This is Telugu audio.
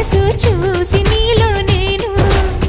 మనసు